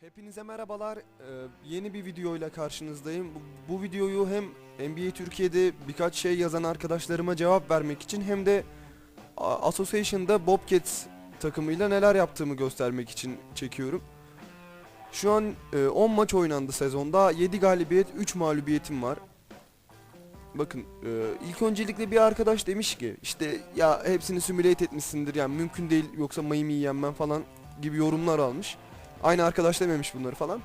Hepinize merhabalar. Ee, yeni bir videoyla karşınızdayım. Bu, bu videoyu hem NBA Türkiye'de birkaç şey yazan arkadaşlarıma cevap vermek için hem de Association'da Bobcats takımıyla neler yaptığımı göstermek için çekiyorum. Şu an e, 10 maç oynandı sezonda. 7 galibiyet, 3 mağlubiyetim var. Bakın e, ilk öncelikle bir arkadaş demiş ki işte ya hepsini simülate etmişsindir yani mümkün değil yoksa Miami'yi yenmem falan gibi yorumlar almış. Aynı arkadaş dememiş bunları falan.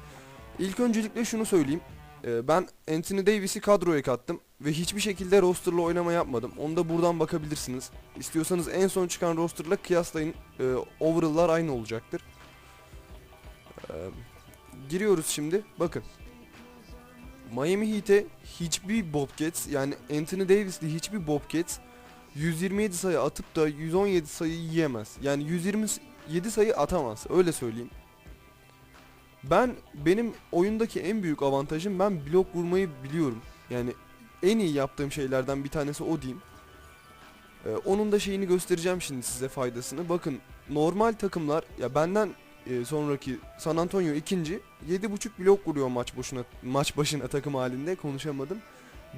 İlk öncelikle şunu söyleyeyim. Ee, ben Anthony Davis'i kadroya kattım ve hiçbir şekilde rosterla oynama yapmadım. Onu da buradan bakabilirsiniz. İstiyorsanız en son çıkan rosterla kıyaslayın. Ee, overall'lar aynı olacaktır. Ee, giriyoruz şimdi. Bakın. Miami Heat'e hiçbir Bobcats yani Anthony Davis'li hiçbir Bobcats 127 sayı atıp da 117 sayı yiyemez. Yani 127 sayı atamaz. Öyle söyleyeyim. Ben benim oyundaki en büyük avantajım ben blok vurmayı biliyorum. Yani en iyi yaptığım şeylerden bir tanesi o diyeyim. Ee, onun da şeyini göstereceğim şimdi size faydasını. Bakın normal takımlar ya benden e, sonraki San Antonio ikinci 7.5 blok vuruyor maç başına maç başına takım halinde konuşamadım.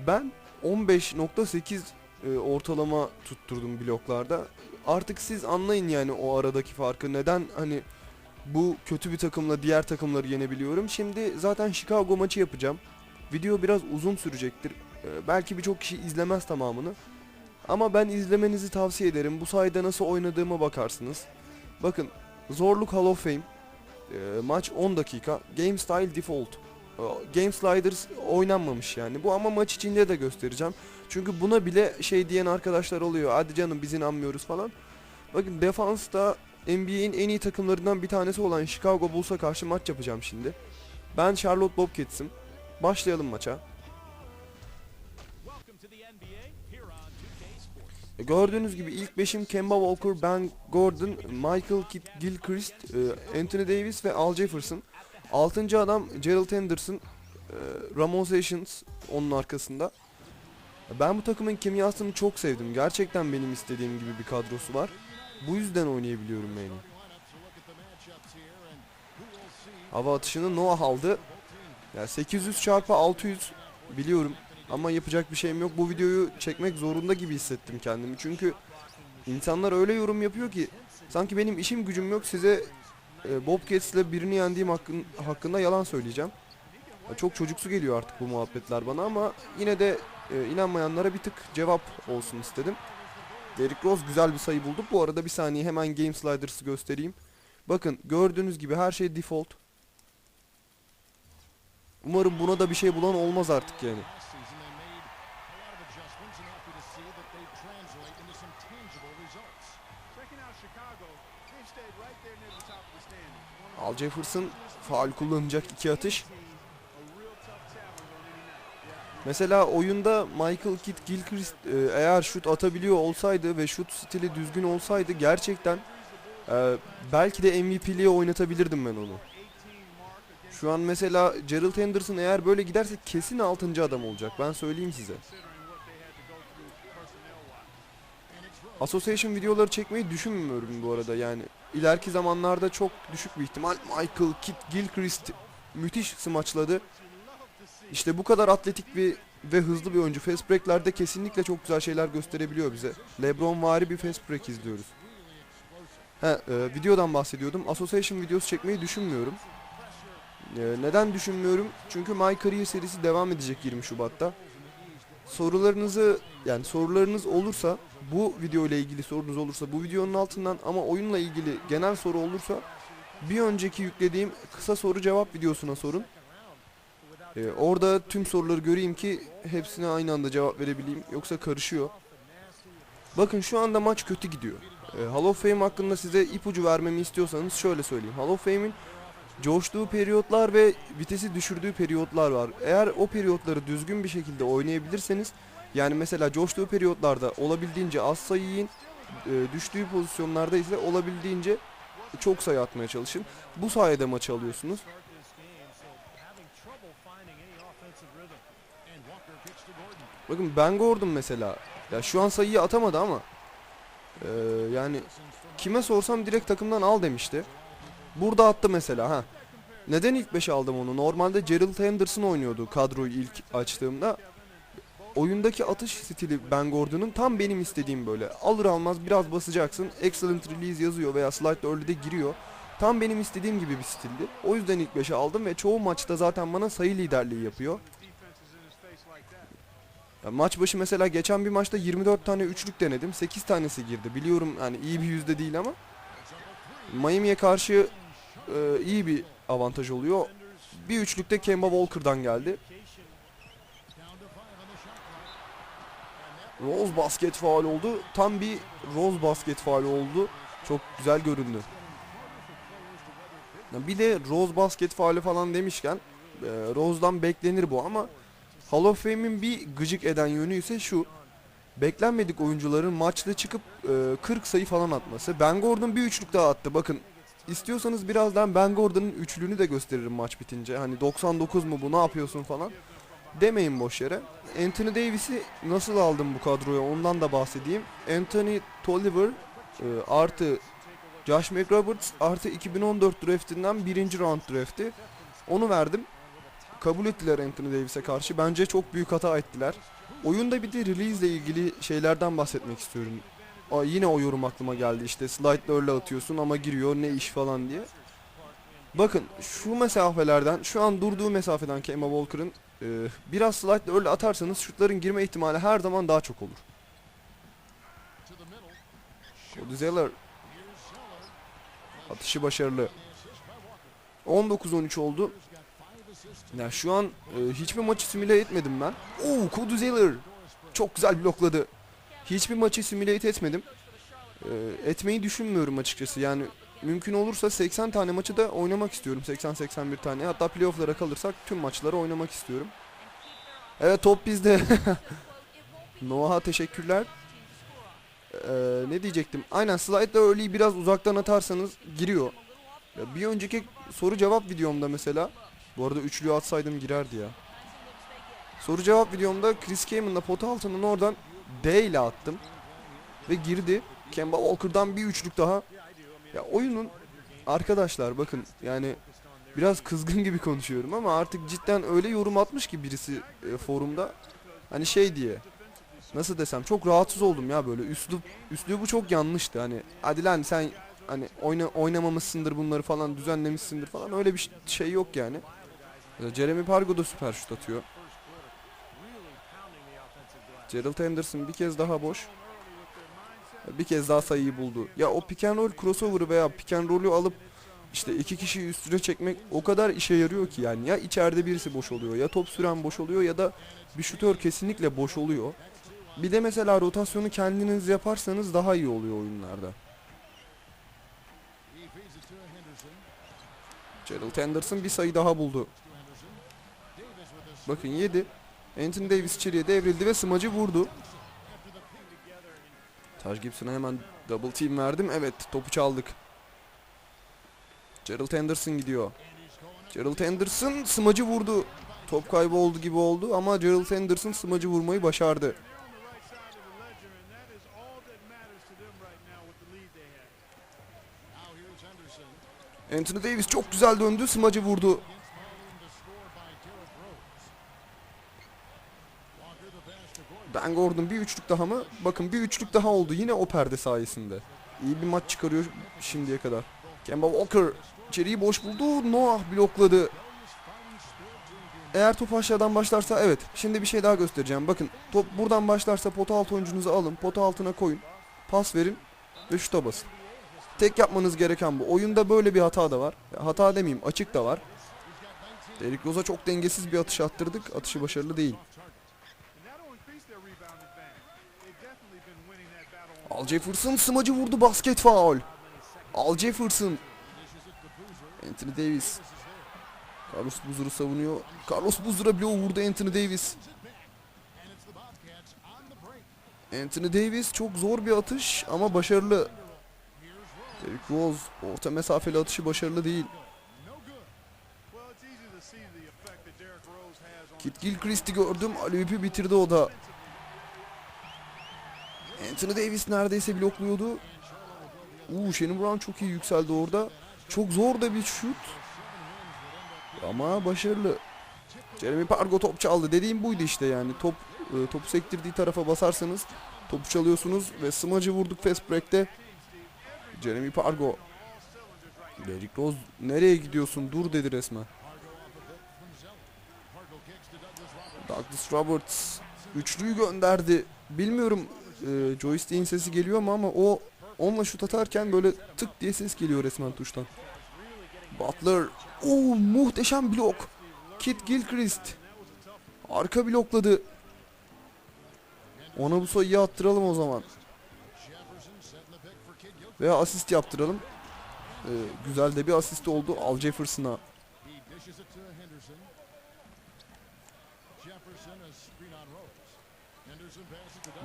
Ben 15.8 e, ortalama tutturdum bloklarda. Artık siz anlayın yani o aradaki farkı. Neden hani bu kötü bir takımla diğer takımları yenebiliyorum. Şimdi zaten Chicago maçı yapacağım. Video biraz uzun sürecektir. Ee, belki birçok kişi izlemez tamamını. Ama ben izlemenizi tavsiye ederim. Bu sayede nasıl oynadığıma bakarsınız. Bakın zorluk Hall of Fame. Ee, maç 10 dakika. Game Style Default. Ee, Game Sliders oynanmamış yani. Bu ama maç içinde de göstereceğim. Çünkü buna bile şey diyen arkadaşlar oluyor. Hadi canım biz inanmıyoruz falan. Bakın defansta NBA'in en iyi takımlarından bir tanesi olan Chicago Bulls'a karşı maç yapacağım şimdi. Ben Charlotte Bobcats'im. Başlayalım maça. Gördüğünüz gibi ilk beşim Kemba Walker, Ben Gordon, Michael Kidd Gilchrist, e, Anthony Davis ve Al Jefferson. Altıncı adam Gerald Henderson, e, Ramon Sessions onun arkasında. Ben bu takımın kimyasını çok sevdim. Gerçekten benim istediğim gibi bir kadrosu var. Bu yüzden oynayabiliyorum yani. Hava atışını Noah aldı. Ya 800 çarpı 600 biliyorum ama yapacak bir şeyim yok. Bu videoyu çekmek zorunda gibi hissettim kendimi. Çünkü insanlar öyle yorum yapıyor ki sanki benim işim gücüm yok size e, Bobcats'le birini yendiğim hakkın, hakkında yalan söyleyeceğim. Çok çocuksu geliyor artık bu muhabbetler bana ama yine de e, inanmayanlara bir tık cevap olsun istedim. Derrick Rose güzel bir sayı bulduk. Bu arada bir saniye hemen Game Sliders'ı göstereyim. Bakın gördüğünüz gibi her şey default. Umarım buna da bir şey bulan olmaz artık yani. Al Jefferson faal kullanacak iki atış. Mesela oyunda Michael Kidd Gilchrist e, eğer şut atabiliyor olsaydı ve şut stili düzgün olsaydı gerçekten e, belki de MVP'liğe oynatabilirdim ben onu. Şu an mesela Gerald Henderson eğer böyle giderse kesin 6. adam olacak. Ben söyleyeyim size. Association videoları çekmeyi düşünmüyorum bu arada yani. ileriki zamanlarda çok düşük bir ihtimal Michael Kidd Gilchrist müthiş smaçladı. İşte bu kadar atletik bir ve hızlı bir oyuncu fast break'lerde kesinlikle çok güzel şeyler gösterebiliyor bize. LeBron vari bir fast break izliyoruz. He, e, videodan bahsediyordum. Association videosu çekmeyi düşünmüyorum. E, neden düşünmüyorum? Çünkü My Career serisi devam edecek 20 Şubat'ta. Sorularınızı yani sorularınız olursa bu video ile ilgili sorunuz olursa bu videonun altından ama oyunla ilgili genel soru olursa bir önceki yüklediğim kısa soru cevap videosuna sorun. Ee, orada tüm soruları göreyim ki hepsine aynı anda cevap verebileyim yoksa karışıyor. Bakın şu anda maç kötü gidiyor. Ee, Hall of Fame hakkında size ipucu vermemi istiyorsanız şöyle söyleyeyim. Hall of Fame'in coştuğu periyotlar ve vitesi düşürdüğü periyotlar var. Eğer o periyotları düzgün bir şekilde oynayabilirseniz yani mesela coştuğu periyotlarda olabildiğince az sayı yiyin. e, düştüğü pozisyonlarda ise olabildiğince çok sayı atmaya çalışın. Bu sayede maçı alıyorsunuz. Bakın Ben Gordon mesela. Ya şu an sayıyı atamadı ama e, yani kime sorsam direkt takımdan al demişti. Burada attı mesela ha. Neden ilk 5'e aldım onu? Normalde Gerald Henderson oynuyordu kadroyu ilk açtığımda. Oyundaki atış stili Ben Gordon'un tam benim istediğim böyle. Alır almaz biraz basacaksın. Excellent release yazıyor veya slide early'de giriyor. Tam benim istediğim gibi bir stildi. O yüzden ilk 5'e aldım ve çoğu maçta zaten bana sayı liderliği yapıyor. Maç başı mesela geçen bir maçta 24 tane üçlük denedim. 8 tanesi girdi. Biliyorum yani iyi bir yüzde değil ama Miami'ye karşı e, iyi bir avantaj oluyor. Bir üçlükte Kemba Walker'dan geldi. Rose basket faal oldu. Tam bir Rose basket faal oldu. Çok güzel göründü. Bir de Rose basket faali falan demişken e, Rose'dan beklenir bu ama Hall of Fame'in bir gıcık eden yönü ise şu. Beklenmedik oyuncuların maçta çıkıp e, 40 sayı falan atması. Ben Gordon bir üçlük daha attı. Bakın istiyorsanız birazdan Ben Gordon'ın üçlüğünü de gösteririm maç bitince. Hani 99 mu bu ne yapıyorsun falan. Demeyin boş yere. Anthony Davis'i nasıl aldım bu kadroya ondan da bahsedeyim. Anthony Tolliver e, artı Josh McRoberts artı 2014 draftinden birinci round drafti. Onu verdim. Kabul ettiler Anthony Davis'e karşı. Bence çok büyük hata ettiler. Oyunda bir de release ile ilgili şeylerden bahsetmek istiyorum. Aa, yine o yorum aklıma geldi işte slide'larla atıyorsun ama giriyor ne iş falan diye. Bakın şu mesafelerden şu an durduğu mesafeden Kemba Walker'ın e, biraz slide öyle atarsanız şutların girme ihtimali her zaman daha çok olur. Cody Zeller atışı başarılı. 19-13 oldu. Ya şu an e, hiçbir maçı simüle etmedim ben. Oo Cody Zeller çok güzel blokladı. Hiçbir maçı simüle etmedim. E, etmeyi düşünmüyorum açıkçası. Yani mümkün olursa 80 tane maçı da oynamak istiyorum. 80-81 tane. Hatta playoff'lara kalırsak tüm maçları oynamak istiyorum. Evet top bizde. Noah'a teşekkürler. Ee, ne diyecektim? Aynen slide'da early'yi biraz uzaktan atarsanız giriyor. Ya bir önceki soru cevap videomda mesela bu arada üçlüyü atsaydım girerdi ya. Soru cevap videomda Chris Kaman'la pota altının oradan D ile attım. Ve girdi. Kemba Walker'dan bir üçlük daha. Ya oyunun arkadaşlar bakın yani biraz kızgın gibi konuşuyorum ama artık cidden öyle yorum atmış ki birisi e, forumda. Hani şey diye. Nasıl desem çok rahatsız oldum ya böyle üslup üslubu çok yanlıştı hani hadi lan sen hani oyna, oynamamışsındır bunları falan düzenlemişsindir falan öyle bir şey yok yani. Mesela Jeremy Pargo da süper şut atıyor. Gerald Henderson bir kez daha boş. Bir kez daha sayıyı buldu. Ya o pick and roll crossover'ı veya pick and roll'ü alıp işte iki kişiyi üstüne çekmek o kadar işe yarıyor ki yani ya içeride birisi boş oluyor ya top süren boş oluyor ya da bir şutör kesinlikle boş oluyor. Bir de mesela rotasyonu kendiniz yaparsanız daha iyi oluyor oyunlarda. Gerald Henderson bir sayı daha buldu. Bakın yedi. Anthony Davis içeriye devrildi ve smacı vurdu. Taj Gibson'a hemen double team verdim. Evet topu çaldık. Gerald Henderson gidiyor. Gerald Henderson smacı vurdu. Top kaybı oldu gibi oldu ama Gerald Henderson smacı vurmayı başardı. Anthony Davis çok güzel döndü. Smacı vurdu. Ben Gordon bir üçlük daha mı? Bakın bir üçlük daha oldu yine o perde sayesinde. İyi bir maç çıkarıyor şimdiye kadar. Kemba Walker içeriği boş buldu. Noah blokladı. Eğer top aşağıdan başlarsa evet. Şimdi bir şey daha göstereceğim. Bakın top buradan başlarsa pota altı oyuncunuzu alın. Pota altına koyun. Pas verin ve şuta basın. Tek yapmanız gereken bu. Oyunda böyle bir hata da var. Hata demeyeyim açık da var. Derrick Rose'a çok dengesiz bir atış attırdık. Atışı başarılı değil. Al Jefferson smacı vurdu basket faul. Al Jefferson. Anthony Davis. Carlos Buzur'u savunuyor. Carlos Buzur'a blow vurdu Anthony Davis. Anthony Davis çok zor bir atış ama başarılı. Derrick Rose orta mesafeli atışı başarılı değil. Kit Gilchrist'i gördüm. Alüp'ü bitirdi o da. Anthony Davis neredeyse blokluyordu. Uuu Shannon Brown çok iyi yükseldi orada. Çok zor da bir şut. Ama başarılı. Jeremy Pargo top çaldı. Dediğim buydu işte yani. Top e, topu sektirdiği tarafa basarsanız topu çalıyorsunuz ve smacı vurduk fast break'te. Jeremy Pargo. Derrick Rose nereye gidiyorsun? Dur dedi resmen. Douglas Roberts üçlüyü gönderdi. Bilmiyorum e, joystick'in sesi geliyor mu ama o onunla şut atarken böyle tık diye ses geliyor resmen tuştan. Butler. Oo muhteşem blok. Kit Gilchrist. Arka blokladı. Ona bu sayıyı attıralım o zaman. Veya asist yaptıralım. Ee, güzel de bir asist oldu Al Jefferson'a.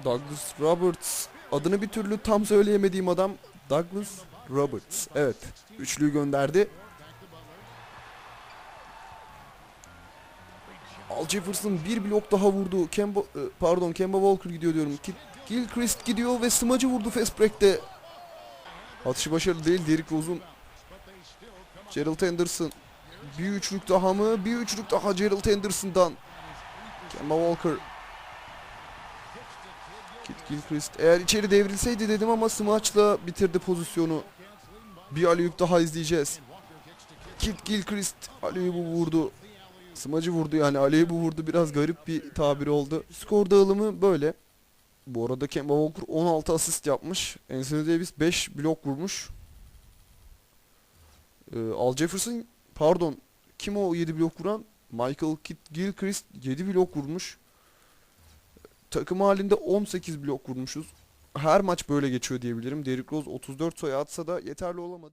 Douglas. Roberts. Adını bir türlü tam söyleyemediğim adam Douglas Roberts. Evet. Üçlüyü gönderdi. Al Jefferson bir blok daha vurdu. Kemba, e, pardon Kemba Walker gidiyor diyorum. Gilchrist gidiyor ve smacı vurdu fast break'te. Atışı başarılı değil. Derrick Rose'un Gerald Henderson. Bir üçlük daha mı? Bir üçlük daha Gerald Henderson'dan. Kemba Walker. Kit Gilchrist. Eğer içeri devrilseydi dedim ama smaçla bitirdi pozisyonu. Bir aleyüp daha izleyeceğiz. Kit Gilchrist aleyübü vurdu. Smacı vurdu yani aleyübü vurdu. Biraz garip bir tabir oldu. Skor dağılımı böyle. Bu arada Kemba Walker 16 asist yapmış. Anthony Davis 5 blok vurmuş. Ee, Al Jefferson pardon kim o 7 blok vuran? Michael Kit Gilchrist 7 blok vurmuş. Takım halinde 18 blok vurmuşuz. Her maç böyle geçiyor diyebilirim. Derrick Rose 34 sayı atsa da yeterli olamadı.